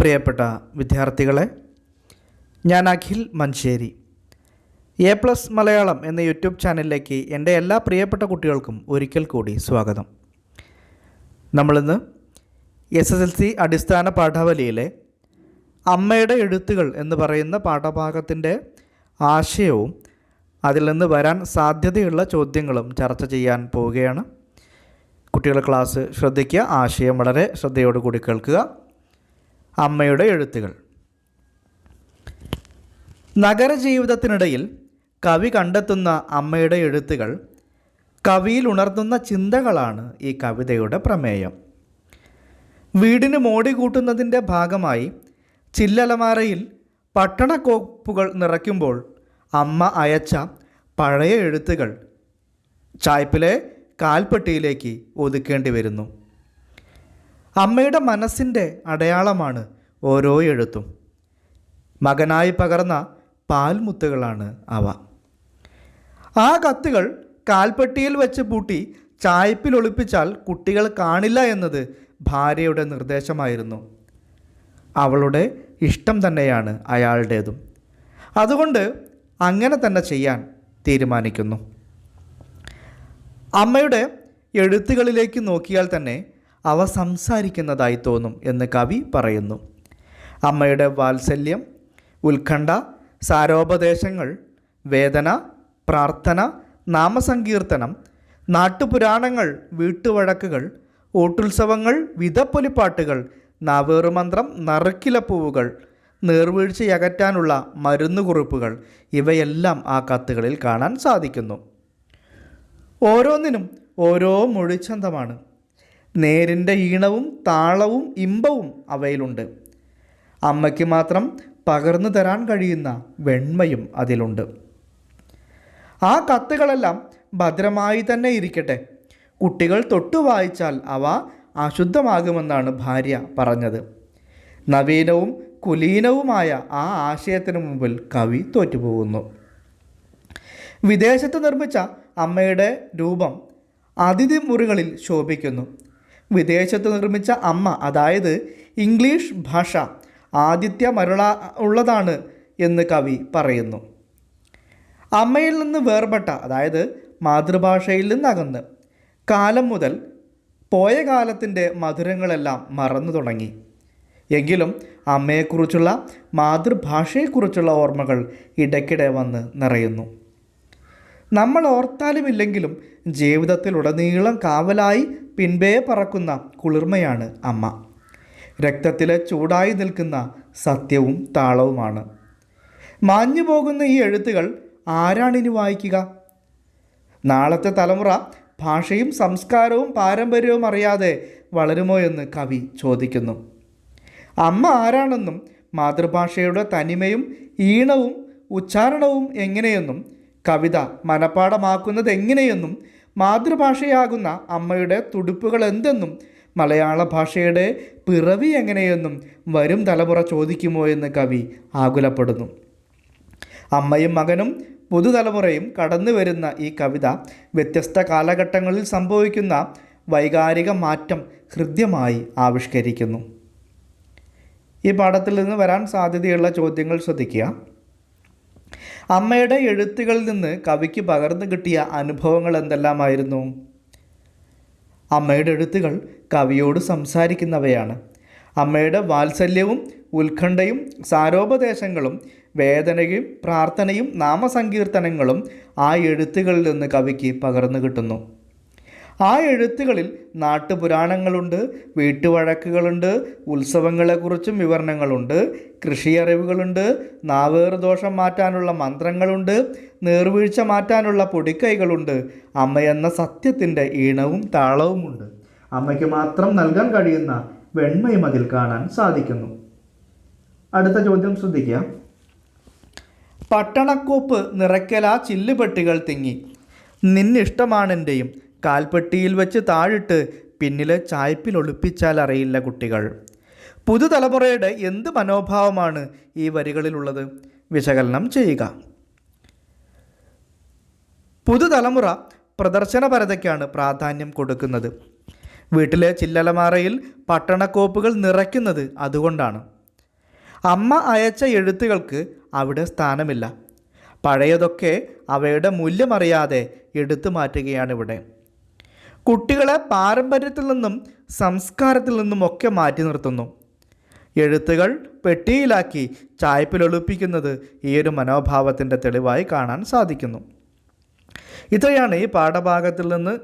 പ്രിയപ്പെട്ട വിദ്യാർത്ഥികളെ ഞാൻ അഖിൽ മഞ്ചേരി. എ പ്ലസ് മലയാളം എന്ന യൂട്യൂബ് ചാനലിലേക്ക് എന്റെ എല്ലാ പ്രിയപ്പെട്ട കുട്ടികൾക്കും ഒരിക്കൽ കൂടി സ്വാഗതം. നമ്മളിന്ന് എസ് എസ് എൽ സി അടിസ്ഥാന പാഠാവലിയിലെ അമ്മയുടെ എഴുത്തുകൾ എന്ന് പറയുന്ന പാഠഭാഗത്തിന്റെ ആശയവും അതിൽ നിന്ന് വരാൻ സാധ്യതയുള്ള ചോദ്യങ്ങളും ചർച്ച ചെയ്യാൻ പോവുകയാണ്. കുട്ടികളുടെ ക്ലാസ് ശ്രദ്ധിക്കുക ആശയം വളരെ ശ്രദ്ധയോടുകൂടി കേൾക്കുക. അമ്മയുടെ എഴുത്തുകൾ. നഗരജീവിതത്തിനിടയിൽ കവി കണ്ടെത്തുന്ന അമ്മയുടെ എഴുത്തുകൾ കവിയിൽ ഉണർത്തുന്ന ചിന്തകളാണ് ഈ കവിതയുടെ പ്രമേയം. വീടിന് മോടി കൂട്ടുന്നതിന്റെ ഭാഗമായി ചില്ലലമാരയിൽ പട്ടണക്കോപ്പുകൾ നിറയ്ക്കുമ്പോൾ അമ്മ അയച്ച പഴയ എഴുത്തുകൾ ചായ്പിലെ കാൽപ്പെട്ടിയിലേക്ക് ഒതുക്കേണ്ടി വരുന്നു. അമ്മയുടെ മനസ്സിന്റെ അടയാളമാണ് ഓരോ എഴുത്തും. മകനായി പകർന്ന പാൽമുത്തുകളാണ് അവ. ആ കത്തുകൾ കാൽപ്പെട്ടിയിൽ വെച്ച് പൂട്ടി ചായ്പിൽ ഒളിപ്പിച്ചാൽ കുട്ടികൾ കാണില്ല എന്നത് ഭാര്യയുടെ നിർദ്ദേശമായിരുന്നു. അവളുടെ ഇഷ്ടം തന്നെയാണ് അയാളുടേതും. അതുകൊണ്ട് അങ്ങനെ തന്നെ ചെയ്യാൻ തീരുമാനിക്കുന്നു. അമ്മയുടെ എഴുത്തുകളിലേക്ക് നോക്കിയാൽ തന്നെ അവ സംസാരിക്കുന്നതായി തോന്നും എന്ന് കവി പറയുന്നു. അമ്മയുടെ വാത്സല്യം ഉത്കണ്ഠ സാരോപദേശങ്ങൾ വേദന പ്രാർത്ഥന നാമസങ്കീർത്തനം നാട്ടുപുരാണങ്ങൾ വീട്ടുവഴക്കുകൾ ഓട്ടുത്സവങ്ങൾ വിധപ്പൊലിപ്പാട്ടുകൾ നാവേറുമന്ത്രം നറുക്കിലപ്പൂവുകൾ നീർവീഴ്ചയകറ്റാനുള്ള മരുന്നുകുറിപ്പുകൾ ഇവയെല്ലാം ആ കത്തുകളിൽ കാണാൻ സാധിക്കുന്നു. ഓരോന്നിനും ഓരോ മൊഴിച്ചന്തമാണ്. നേരിന്റെ ഈണവും താളവും ഇമ്പവും അവയിലുണ്ട്. അമ്മയ്ക്ക് മാത്രം പകർന്നു തരാൻ കഴിയുന്ന വെണ്മയും അതിലുണ്ട്. ആ കത്തുകളെല്ലാം ഭദ്രമായി തന്നെ ഇരിക്കട്ടെ. കുട്ടികൾ തൊട്ടു വായിച്ചാൽ അവ അശുദ്ധമാകുമെന്നാണ് ഭാര്യ പറഞ്ഞത്. നവീനവും കുലീനവുമായ ആ ആശയത്തിന് മുമ്പിൽ കവി തോറ്റുപോകുന്നു. വിദേശത്ത് നിർമ്മിച്ച അമ്മയുടെ രൂപം അതിഥി മുറികളിൽ ശോഭിക്കുന്നു. വിദേശത്ത് നിർമ്മിച്ച അമ്മ അതായത് ഇംഗ്ലീഷ് ഭാഷ ആദിത്യ മരുള ഉള്ളതാണ് എന്ന് കവി പറയുന്നു. അമ്മയിൽ നിന്ന് വേർപെട്ട അതായത് മാതൃഭാഷയിൽ നിന്നകന്ന് കാലം മുതൽ പോയ കാലത്തിന്റെ മധുരങ്ങളെല്ലാം മറന്നു തുടങ്ങി. എങ്കിലും അമ്മയെക്കുറിച്ചുള്ള മാതൃഭാഷയെക്കുറിച്ചുള്ള ഓർമ്മകൾ ഇടയ്ക്കിടെ വന്ന് നിറയുന്നു. നമ്മൾ ഓർത്താലുമില്ലെങ്കിലും ജീവിതത്തിലുടനീളം കാവലായി പിൻപേ പറക്കുന്ന കുളിർമയാണ് അമ്മ. രക്തത്തിലെ ചൂടായി നിൽക്കുന്ന സത്യവും താളവുമാണ്. മാഞ്ഞു പോകുന്ന ഈ എഴുത്തുകൾ ആരാണിനി വായിക്കുക? നാളത്തെ തലമുറ ഭാഷയും സംസ്കാരവും പാരമ്പര്യവും അറിയാതെ വളരുമോ എന്ന് കവി ചോദിക്കുന്നു. അമ്മ ആരാണെന്നും മാതൃഭാഷയുടെ തനിമയും ഈണവും ഉച്ചാരണവും എങ്ങനെയെന്നും കവിത മനപ്പാടമാക്കുന്നത് എങ്ങനെയെന്നും മാതൃഭാഷയാകുന്ന അമ്മയുടെ തുടുപ്പുകൾ എന്തെന്നും മലയാള ഭാഷയുടെ പിറവി എങ്ങനെയെന്നും വരും തലമുറ ചോദിക്കുമോ എന്ന് കവി ആകുലപ്പെടുന്നു. അമ്മയും മകനും പുതുതലമുറയും കടന്നു വരുന്ന ഈ കവിത വ്യത്യസ്ത കാലഘട്ടങ്ങളിൽ സംഭവിക്കുന്ന വൈകാരിക മാറ്റം ഹൃദ്യമായി ആവിഷ്കരിക്കുന്നു. ഈ പാഠത്തിൽ നിന്ന് വരാൻ സാധ്യതയുള്ള ചോദ്യങ്ങൾ ശ്രദ്ധിക്കുക. അമ്മയുടെ എഴുത്തുകളിൽ നിന്ന് കവിക്ക് പകർന്നു കിട്ടിയ അനുഭവങ്ങൾ എന്തെല്ലാമായിരുന്നു? അമ്മയുടെ എഴുത്തുകൾ കവിയോട് സംസാരിക്കുന്നവയാണ്. അമ്മയുടെ വാത്സല്യവും ഉത്കണ്ഠയും സാരോപദേശങ്ങളും വേദനയും പ്രാർത്ഥനയും നാമസങ്കീർത്തനങ്ങളും ആ എഴുത്തുകളിൽ നിന്ന് കവിക്ക് പകർന്നു കിട്ടുന്നു. ആ എഴുത്തുകളിൽ നാട്ടുപുരാണങ്ങളുണ്ട് വീട്ടുവഴക്കുകളുണ്ട് ഉത്സവങ്ങളെക്കുറിച്ചും വിവരണങ്ങളുണ്ട് കൃഷിയറിവുകളുണ്ട് നാവേറ് ദോഷം മാറ്റാനുള്ള മന്ത്രങ്ങളുണ്ട് നേർവീഴ്ച മാറ്റാനുള്ള പൊടിക്കൈകളുണ്ട് അമ്മയെന്ന സത്യത്തിന്റെ ഈണവും താളവുമുണ്ട്. അമ്മയ്ക്ക് മാത്രം നൽകാൻ കഴിയുന്ന വെണ്മയും അതിൽ കാണാൻ സാധിക്കുന്നു. അടുത്ത ചോദ്യം ശ്രദ്ധിക്കുക. പട്ടണക്കോപ്പ് നിറയ്ക്കലാ ചില്ലുപെട്ടികൾ തിങ്ങി. നിന്നിഷ്ടമാണെന്റെയും കാൽപ്പെട്ടിയിൽ വെച്ച് താഴിട്ട് പിന്നിലെ ചായ്പിൽ ഒളിപ്പിച്ചാൽ അറിയില്ല കുട്ടികൾ. പുതുതലമുറയുടെ എന്ത് മനോഭാവമാണ് ഈ വരികളിലുള്ളത്? വിശകലനം ചെയ്യുക. പുതുതലമുറ പ്രദർശനപരതയ്ക്കാണ് പ്രാധാന്യം കൊടുക്കുന്നത്. വീട്ടിലെ ചില്ലലമാറയിൽ പട്ടണക്കോപ്പുകൾ നിറയ്ക്കുന്നത് അതുകൊണ്ടാണ്. അമ്മ അയച്ച എഴുത്തുകൾക്ക് അവിടെ സ്ഥാനമില്ല. പഴയതൊക്കെ അവയുടെ മൂല്യമറിയാതെ എടുത്തു മാറ്റുകയാണിവിടെ കുട്ടികളെ പാരമ്പര്യത്തിൽ നിന്നും സംസ്കാരത്തിൽ നിന്നും ഒക്കെ മാറ്റി നിർത്തുന്നു. എഴുത്തുകൾ പെട്ടിയിലാക്കി ചായ്പിലൊളിപ്പിക്കുന്നത് ഈ ഒരു മനോഭാവത്തിന്റെ തെളിവായി കാണാൻ സാധിക്കുന്നു. ഇത്രയാണ് ഈ പാഠഭാഗത്തിൽ നിന്ന്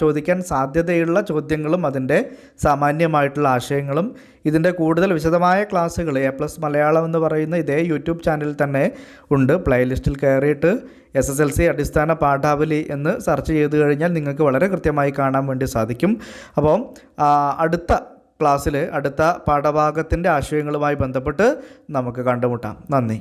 ചോദിക്കാൻ സാധ്യതയുള്ള ചോദ്യങ്ങളും അതിന്റെ സാമാന്യമായിട്ടുള്ള ആശയങ്ങളും. ഇതിന്റെ കൂടുതൽ വിശദമായ ക്ലാസ്സുകൾ എ പ്ലസ് മലയാളം എന്ന് പറയുന്ന ഇതേ യൂട്യൂബ് ചാനലിൽ തന്നെ ഉണ്ട്. പ്ലേലിസ്റ്റിൽ കയറിയിട്ട് എസ് എസ് എൽ സി അടിസ്ഥാന പാഠാവലി എന്ന് സെർച്ച് ചെയ്ത് കഴിഞ്ഞാൽ നിങ്ങൾക്ക് വളരെ കൃത്യമായി കാണാൻ വേണ്ടി സാധിക്കും. അപ്പോൾ അടുത്ത ക്ലാസ്സിൽ അടുത്ത പാഠഭാഗത്തിന്റെ ആശയങ്ങളുമായി ബന്ധപ്പെട്ട് നമുക്ക് കണ്ടുമുട്ടാം. നന്ദി.